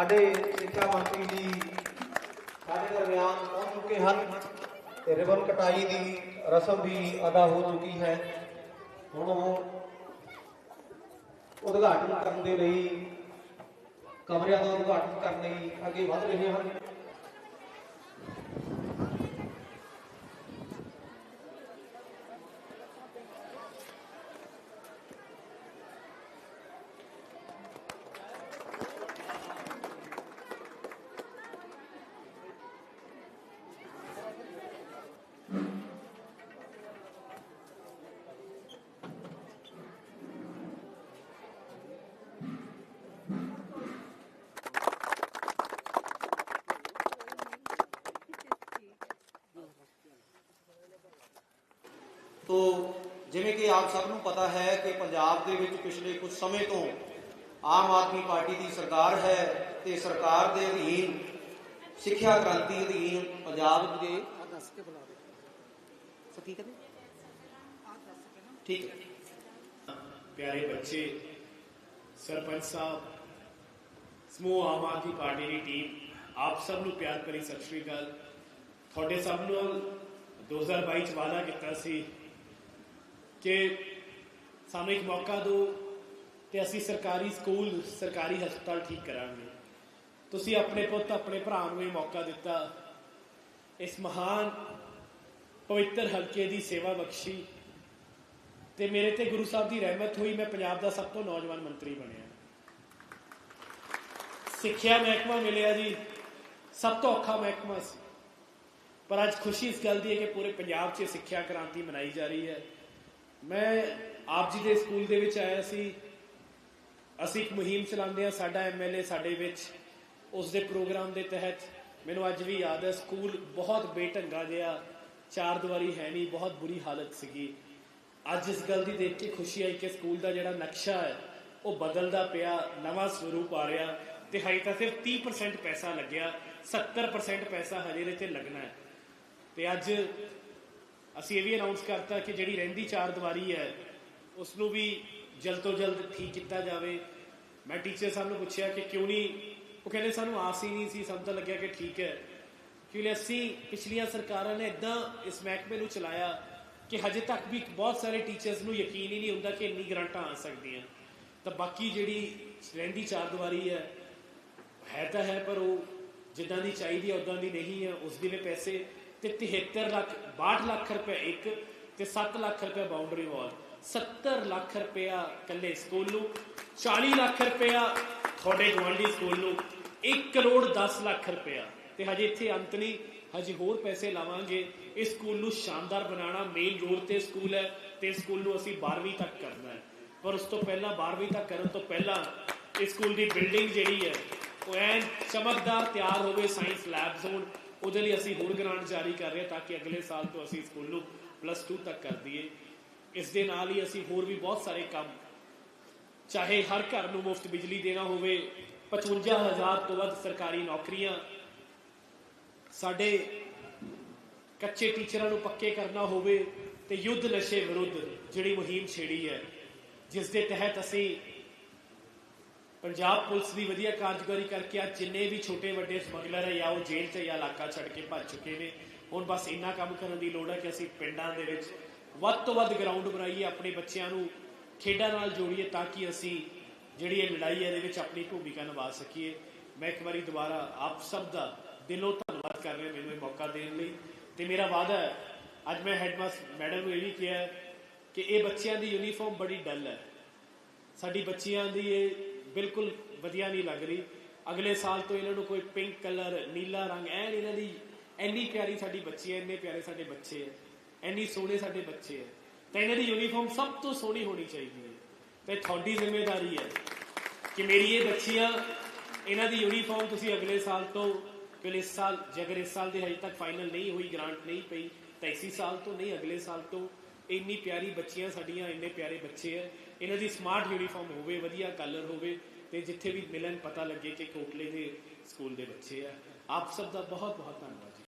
ਸਾਡੇ ਸਿੱਖਿਆ ਮੰਤਰੀ ਜੀ, ਸਾਡੇ ਦਰਮਿਆਨ ਪਹੁੰਚ ਚੁੱਕੇ ਹਨ ਤੇ ਰਿਬਨ ਕਟਾਈ ਦੀ ਰਸਮ ਵੀ ਅਦਾ ਹੋ ਚੁੱਕੀ ਹੈ। ਹੁਣ ਉਹ ਉਦਘਾਟਨ ਕਰਨ ਦੇ ਲਈ ਕਮਰਿਆਂ ਦਾ ਉਦਘਾਟਨ ਕਰਨ ਲਈ ਅੱਗੇ ਵਧ ਰਹੇ ਹਨ। ਤੋ ਜਿਵੇਂ ਕਿ ਆਪ ਸਭ ਨੂੰ ਪਤਾ ਹੈ ਕਿ ਪੰਜਾਬ ਦੇ ਵਿੱਚ ਪਿਛਲੇ ਕੁਝ ਸਮੇਂ ਤੋਂ ਆਮ ਆਦਮੀ ਪਾਰਟੀ ਦੀ ਸਰਕਾਰ ਹੈ ਤੇ ਸਰਕਾਰ ਦੇ ਅਧੀਨ ਸਿੱਖਿਆ ਕ੍ਰਾਂਤੀ ਅਧੀਨ ਪੰਜਾਬ ਦੇ ਠੀਕ ਹੈ। ਪਿਆਰੇ ਬੱਚੇ ਸਰਪੰਚ ਸਾਹਿਬ ਸਮੂਹ ਆਮ ਆਦਮੀ ਪਾਰਟੀ ਦੀ ਟੀਮ ਆਪ ਸਭ ਨੂੰ ਪਿਆਰ ਭਰੀ ਸਤਿ ਸ਼੍ਰੀ ਅਕਾਲ। ਤੁਹਾਡੇ ਸਭ ਨੂੰ 2022 ਚ ਵਾਅਦਾ ਕੀਤਾ ਸੀ ਕਿ ਸਾਨੂੰ ਇੱਕ ਮੌਕਾ ਦਿਓ ਤੇ ਅਸੀਂ ਸਰਕਾਰੀ ਸਕੂਲ, ਸਰਕਾਰੀ ਹਸਪਤਾਲ ਠੀਕ ਕਰਾਂਗੇ। ਤੁਸੀਂ ਆਪਣੇ ਪੁੱਤ, ਆਪਣੇ ਭਰਾ ਨੂੰ ਇਹ ਮੌਕਾ ਦਿੱਤਾ। ਇਸ ਮਹਾਨ, ਪਵਿੱਤਰ ਹਲਕੇ ਦੀ ਸੇਵਾ ਬਖਸ਼ੀ। ਤੇ ਮੇਰੇ ਤੇ ਗੁਰੂ ਸਾਹਿਬ ਦੀ ਰਹਿਮਤ ਹੋਈ, ਮੈਂ ਪੰਜਾਬ ਦਾ ਸਭ ਤੋਂ ਨੌਜਵਾਨ ਮੰਤਰੀ ਬਣਿਆ। ਸਿੱਖਿਆ ਮਹਿਕਮਾ ਮਿਲਿਆ ਜੀ। ਸਭ ਤੋਂ ਔਖਾ ਮਹਿਕਮਾ ਸੀ। ਪਰ ਅੱਜ ਖੁਸ਼ੀ ਇਸ ਗੱਲ ਦੀ ਹੈ ਕਿ ਪੂਰੇ ਪੰਜਾਬ 'ਚ ਸਿੱਖਿਆ ਕ੍ਰਾਂਤੀ ਮਨਾਈ ਜਾ ਰਹੀ ਹੈ। ਮੈਂ ਆਪ ਜੀ ਦੇ ਸਕੂਲ ਦੇ ਵਿੱਚ ਆਇਆ ਸੀ। ਅਸੀਂ ਇੱਕ ਮੁਹਿੰਮ ਚਲਾਉਂਦੇ ਆ ਸਾਡਾ ਐਮਐਲਏ ਸਾਡੇ ਵਿੱਚ। ਉਸ ਦੇ ਪ੍ਰੋਗਰਾਮ ਦੇ ਤਹਿਤ ਮੈਨੂੰ ਅੱਜ ਵੀ ਯਾਦ ਹੈ, ਸਕੂਲ ਬਹੁਤ ਬੇਢੰਗਾ ਜਿਹਾ, ਚਾਰ ਦੀਵਾਰੀ ਹੈ ਨਹੀਂ, ਬਹੁਤ ਬੁਰੀ ਹਾਲਤ ਸੀਗੀ। ਅੱਜ ਇਸ ਗੱਲ ਦੀ ਦੇਖ ਕੇ ਖੁਸ਼ੀ ਆਈ ਕਿ ਸਕੂਲ ਦਾ ਜਿਹੜਾ ਨਕਸ਼ਾ ਹੈ, ਉਹ ਬਦਲਦਾ ਪਿਆ, ਨਵਾਂ ਸਰੂਪ ਆ ਰਿਹਾ ਤੇ ਹਜੇ ਤਾਂ ਸਿਰਫ 30% ਪੈਸਾ ਲੱਗਿਆ 70% ਪੈਸਾ ਹਜੇ ਦੇ ਤੇ ਲੱਗਣਾ ਹੈ। ਤੇ ਅੱਜ ਅਸੀਂ ਇਹ ਵੀ ਅਨਾਉਂਸ ਕਰਤਾ ਕਿ ਜਿਹੜੀ ਰਹਿੰਦੀ ਚਾਰ ਦੀਵਾਰੀ ਹੈ ਉਸ ਨੂੰ ਵੀ ਜਲਦ ਤੋਂ ਜਲਦ ਠੀਕ ਕੀਤਾ ਜਾਵੇ। ਮੈਂ ਟੀਚਰ ਸਾਹਿਬ ਨੂੰ ਪੁੱਛਿਆ ਕਿ ਕਿਉਂ ਨਹੀਂ, ਉਹ ਕਹਿੰਦੇ ਸਾਨੂੰ ਆਸ ਹੀ ਨਹੀਂ ਸੀ, ਸਾਨੂੰ ਤਾਂ ਲੱਗਿਆ ਕਿ ਠੀਕ ਹੈ। ਕਿਉਂਕਿ ਅਸੀਂ ਪਿਛਲੀਆਂ ਸਰਕਾਰਾਂ ਨੇ ਇਦਾਂ ਇਸ ਮਹਿਕਮੇ ਨੂੰ ਚਲਾਇਆ ਕਿ ਹਜੇ ਤੱਕ ਵੀ ਬਹੁਤ ਸਾਰੇ ਟੀਚਰਸ ਨੂੰ ਯਕੀਨ ਹੀ ਨਹੀਂ ਹੁੰਦਾ ਕਿ ਇੰਨੀ ਗਰੰਟਾਂ ਆ ਸਕਦੀਆਂ। ਤਾਂ ਬਾਕੀ ਜਿਹੜੀ ਰਹਿੰਦੀ ਚਾਰ ਦੀਵਾਰੀ ਹੈ ਹੈ ਤਾਂ ਹੈ, ਪਰ ਉਹ ਜਿੱਦਾਂ ਦੀ ਚਾਹੀਦੀ ਹੈ ਉਦਾਂ ਦੀ ਨਹੀਂ ਹੈ, ਉਸ ਦੇ ਵੀ ਪੈਸੇ ਤੇ 73 ਲੱਖ 62 ਲੱਖ ਰੁਪਏ ਇੱਕ ਤੇ 7 ਲੱਖ ਰੁਪਏ ਬਾਉਂਡਰੀ ਵਾਲ 70 ਲੱਖ ਰੁਪਇਆ ਕੱਲੇ ਸਕੂਲ ਨੂੰ 40 ਲੱਖ ਰੁਪਇਆ ਤੁਹਾਡੇ ਗਵਾਂਢੀ ਸਕੂਲ ਨੂੰ 1 ਕਰੋੜ 10 ਲੱਖ ਰੁਪਇਆ। ਤੇ ਹਜੇ ਇੱਥੇ ਅੰਤ ਨਹੀਂ, ਹਜੇ ਹੋਰ ਪੈਸੇ ਲਾਵਾਂਗੇ। ਇਸ ਸਕੂਲ ਨੂੰ ਸ਼ਾਨਦਾਰ ਬਣਾਉਣਾ ਮੇਨ ਰੋਡ ਤੇ ਸਕੂਲ ਹੈ ਤੇ ਸਕੂਲ ਨੂੰ ਅਸੀਂ 12ਵੀਂ ਤੱਕ ਕਰਨਾ ਹੈ। ਪਰ ਉਸ ਤੋਂ ਪਹਿਲਾਂ 12ਵੀਂ ਤੱਕ ਕਰਨ ਤੋਂ ਪਹਿਲਾਂ ਇਸ ਸਕੂਲ ਦੀ ਬਿਲਡਿੰਗ ਜਿਹੜੀ ਹੈ, ਉਹ ਐਨ ਚਮਕਦਾਰ ਤਿਆਰ ਹੋਵੇ ਸਾਇੰਸ ਲੈਬਸ ਹੋਣ ਉਹਦੇ ਲਈ ਅਸੀਂ ਹੋਰ ਗ੍ਰਾਂਟ ਜਾਰੀ ਕਰ ਰਹੇ ਤਾਂ ਕਿ ਅਗਲੇ ਸਾਲ ਤੋਂ ਅਸੀਂ ਸਕੂਲ ਨੂੰ ਪਲੱਸ 2 ਤੱਕ ਕਰ ਦਈਏ। ਇਸ ਦੇ ਨਾਲ ਹੀ ਅਸੀਂ ਹੋਰ ਵੀ ਬਹੁਤ ਸਾਰੇ ਕੰਮ, ਚਾਹੇ ਹਰ ਘਰ ਨੂੰ ਮੁਫਤ ਬਿਜਲੀ ਦੇਣਾ ਹੋਵੇ 55000 ਤੋਂ ਵੱਧ ਸਰਕਾਰੀ ਨੌਕਰੀਆਂ, ਸਾਡੇ ਕੱਚੇ ਟੀਚਰਾਂ ਨੂੰ ਪੱਕੇ ਕਰਨਾ ਹੋਵੇ ਤੇ ਯੁੱਧ ਨਸ਼ੇ ਵਿਰੁੱਧ ਜਿਹੜੀ ਮੁਹਿੰਮ ਛੇੜੀ ਹੈ, ਜਿਸ ਦੇ ਤਹਿਤ ਅਸੀਂ ਪੰਜਾਬ ਪੁਲਿਸ ਦੀ ਵਧੀਆ ਕਾਰਜਕਾਰੀ ਕਰਕੇ ਅੱਜ ਜਿੰਨੇ ਵੀ ਛੋਟੇ ਵੱਡੇ ਸਮਗਲਰ ਹੈ ਜਾਂ ਉਹ ਜੇਲ੍ਹ 'ਚ ਜਾਂ ਇਲਾਕਾ ਛੱਡ ਕੇ ਭੱਜ ਚੁੱਕੇ ਨੇ, ਹੁਣ ਬਸ ਇੰਨਾ ਕੰਮ ਕਰਨ ਦੀ ਲੋੜ ਹੈ ਕਿ ਅਸੀਂ ਪਿੰਡਾਂ ਦੇ ਵਿੱਚ ਵੱਧ ਤੋਂ ਵੱਧ ਗਰਾਊਂਡ ਬਣਾਈਏ, ਆਪਣੇ ਬੱਚਿਆਂ ਨੂੰ ਖੇਡਾਂ ਨਾਲ ਜੋੜੀਏ ਤਾਂ ਕਿ ਅਸੀਂ ਜਿਹੜੀ ਇਹ ਲੜਾਈ ਹੈ ਇਹਦੇ ਵਿੱਚ ਆਪਣੀ ਭੂਮਿਕਾ ਨਿਭਾ ਸਕੀਏ। ਮੈਂ ਇੱਕ ਵਾਰੀ ਦੁਬਾਰਾ ਆਪ ਸਭ ਦਾ ਦਿਲੋਂ ਧੰਨਵਾਦ ਕਰ ਰਿਹਾ ਮੈਨੂੰ ਇਹ ਮੌਕਾ ਦੇਣ ਲਈ। ਤੇ ਮੇਰਾ ਵਾਅਦਾ ਹੈ, ਅੱਜ ਮੈਂ ਹੈਡਮਾਸਟਰ ਮੈਡਮ ਨੂੰ ਇਹ ਵੀ ਕਿਹਾ ਕਿ ਇਹ ਬੱਚਿਆਂ ਦੀ ਯੂਨੀਫਾਰਮ ਬੜੀ ਡਲ ਹੈ। ਸਾਡੀ ਬੱਚੀਆਂ ਦੀ ਇਹ ਬਿਲਕੁਲ ਵਧੀਆ ਨਹੀਂ ਲੱਗ ਰਹੀ। ਅਗਲੇ ਸਾਲ ਤੋਂ ਇਹਨਾਂ ਨੂੰ ਕੋਈ ਪਿੰਕ ਕਲਰ ਨੀਲਾ ਰੰਗ, ਐਨ ਇਹਨਾਂ ਦੀ ਇੰਨੀ ਪਿਆਰੀ ਸਾਡੀ ਬੱਚੀ ਹੈ, ਇੰਨੇ ਪਿਆਰੇ ਸਾਡੇ ਬੱਚੇ ਹੈ, ਇੰਨੀ ਸੋਹਣੇ ਸਾਡੇ ਬੱਚੇ ਹੈ। ਤਾਂ ਇਹਨਾਂ ਦੀ ਯੂਨੀਫਾਰਮ ਸਭ ਤੋਂ ਸੋਹਣੀ ਹੋਣੀ ਚਾਹੀਦੀ ਹੈ। ਤੇ ਤੁਹਾਡੀ ਜ਼ਿੰਮੇਵਾਰੀ ਹੈ ਕਿ ਮੇਰੀ ਇਹ ਬੱਚੀਆਂ, ਇਹਨਾਂ ਦੀ ਯੂਨੀਫਾਰਮ ਤੁਸੀਂ ਅਗਲੇ ਸਾਲ ਤੋਂ ਕਿ ਇਸ ਸਾਲ ਜੇ ਅਗਰ ਇਸ ਸਾਲ ਦੀ ਹਜੇ ਤੱਕ ਫਾਈਨਲ ਨਹੀਂ ਹੋਈ ਗ੍ਰਾਂਟ ਨਹੀਂ ਪਈ, ਤਾਂ ਇਸੇ ਸਾਲ ਤੋਂ ਨਹੀਂ, ਅਗਲੇ ਸਾਲ ਤੋਂ ਇੰਨੀ ਪਿਆਰੀ ਬੱਚੀਆਂ ਸਾਡੀਆਂ, ਇੰਨੇ ਪਿਆਰੇ ਬੱਚੇ ਹੈ ਇਹਨਾਂ ਦੀ ਸਮਾਰਟ ਯੂਨੀਫਾਰਮ ਹੋਵੇ, ਵਧੀਆ ਕਲਰ ਹੋਵੇ ਤੇ ਜਿੱਥੇ ਵੀ ਮਿਲਣ ਪਤਾ ਲੱਗੇ ਕਿ ਕੋਟਲੇ ਦੇ ਸਕੂਲ ਦੇ ਬੱਚੇ ਆ। ਆਪ ਸਭ ਦਾ ਬਹੁਤ ਬਹੁਤ ਧੰਨਵਾਦ।